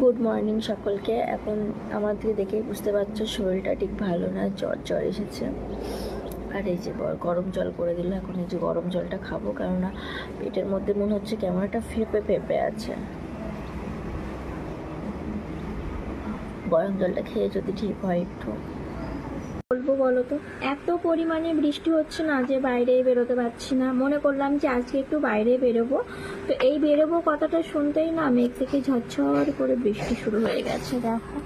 Good morning সকলকে। এখন আমাদের দেখে বুঝতে পারছ, শরীরটা ঠিক ভালো না, জ্বর জ্বর এসেছে। আর এই যে গরম জল করে দিল, এখন এই যে গরম জলটা খাব, কেননা পেটের মধ্যে মনে হচ্ছে কেমন একটা ফেঁপে ফেঁপে আছে। গরম জলটা খেয়ে যদি ঠিক হয় একটু। বলব বলো তো? এত পরিমাণে বৃষ্টি হচ্ছে না যে বাইরে বেরোতে পারছি না। মনে করলাম যে আজকে একটু বাইরে বেরোবো। তো এই বেরোবো কথাটা শুনতেই না মেঘ থেকে ঝরঝর করে বৃষ্টি শুরু হয়ে গেছে, দেখো।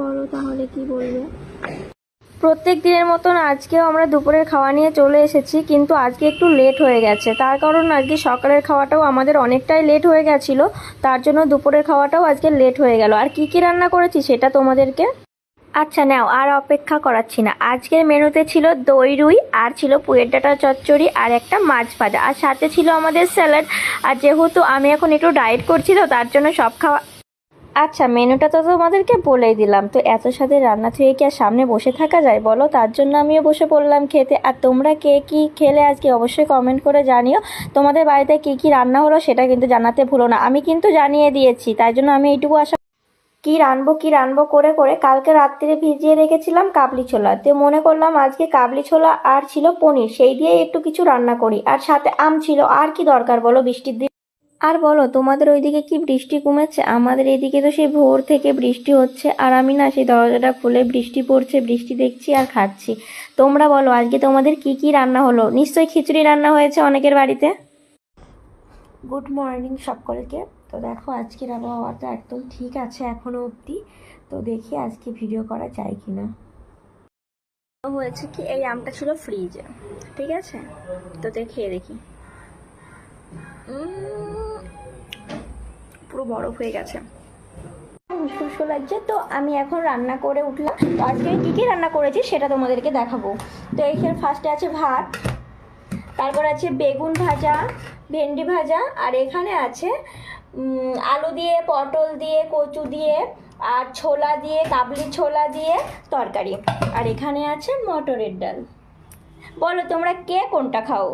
বলো তাহলে কি বলবে? প্রত্যেক দিনের মতন আজকেও আমরা দুপুরের খাওয়া নিয়ে চলে এসেছি, কিন্তু আজকে একটু লেট হয়ে গেছে। তার কারণ আজকে সকালের খাওয়াটাও আমাদের অনেকটাই লেট হয়ে গেছিল, তার জন্য দুপুরের খাওয়াটাও আজকে লেট হয়ে গেল। আর কি কি রান্না করেছি সেটা তোমাদেরকে? আচ্ছা নাও, আর অপেক্ষা করাচ্ছি না। আজকের মেনুতে ছিল দই, রুই, আর ছিল পুয়ের ডাটা চচ্চড়ি আর একটা মাছ ভাজা। আর সাথে ছিল আমাদের স্যালাড। আর যেহেতু আমি এখন একটু ডায়েট করছি তো তার জন্য সব খাওয়া আচ্ছা মেনুটা তো তোমাদেরকে বলেই দিলাম। তো এত সাথে রান্না থেকে কি আর সামনে বসে থাকা যায় বলো? তার জন্য আমিও বসে পড়লাম খেতে। আর তোমরা কে কি খেলে আজকে অবশ্যই কমেন্ট করে জানিও। তোমাদের বাড়িতে কি কি রান্না হলো সেটা কিন্তু জানাতে ভুলো না। আমি কিন্তু জানিয়ে দিয়েছি, তাই জন্য আমি এইটুকু আশা কি রানবো কি রানবো করে করে কালকে রাত্রিরে ভিজিয়ে রেখেছিলাম কাবলি ছোলা। তো মনে করলাম আজকে কাবলি ছোলা আর ছিল পনির, সেই দিয়ে একটু কিছু রান্না করি। আর সাথে আম ছিল, আর কি দরকার বলো বৃষ্টির দিন? আর বলো তোমাদের ওইদিকে কি বৃষ্টি কমেছে? আমাদের এদিকে তো সেই ভোর থেকে বৃষ্টি হচ্ছে আর আমি না সেই দরজাটা খুলে বৃষ্টি পড়ছে বৃষ্টি দেখছি আর খাচ্ছি। তোমরা বলো আজকে তোমাদের কি কি রান্না হলো? নিশ্চয়ই খিচুড়ি রান্না হয়েছে অনেকের বাড়িতে। গুড মর্নিং সকলকে। তো দেখো আজকের আবহাওয়াটা একদম ঠিক আছে এখনও অবধি। তো দেখি আজকে ভিডিও করা যায় কি না হয়েছে কি এই আমটা ছিল ফ্রিজে ঠিক আছে? তো খেয়ে দেখি। বরফ হয়ে গেছে। লাগছে, তো আমি এখন রান্না করে উঠলাম। আজকে কী কী রান্না করেছি সেটা তোমাদেরকে দেখাবো। তো এখানে ফার্স্টে আছে ভাত, তারপর আছে বেগুন ভাজা, ভেন্ডি ভাজা, আর এখানে আছে আলু দিয়ে, পটল দিয়ে, কচু দিয়ে, আর ছোলা দিয়ে, কাবলি ছোলা দিয়ে তরকারি। আর এখানে আছে মটরের ডাল। বলো তোমরা কে কোনটা খাও?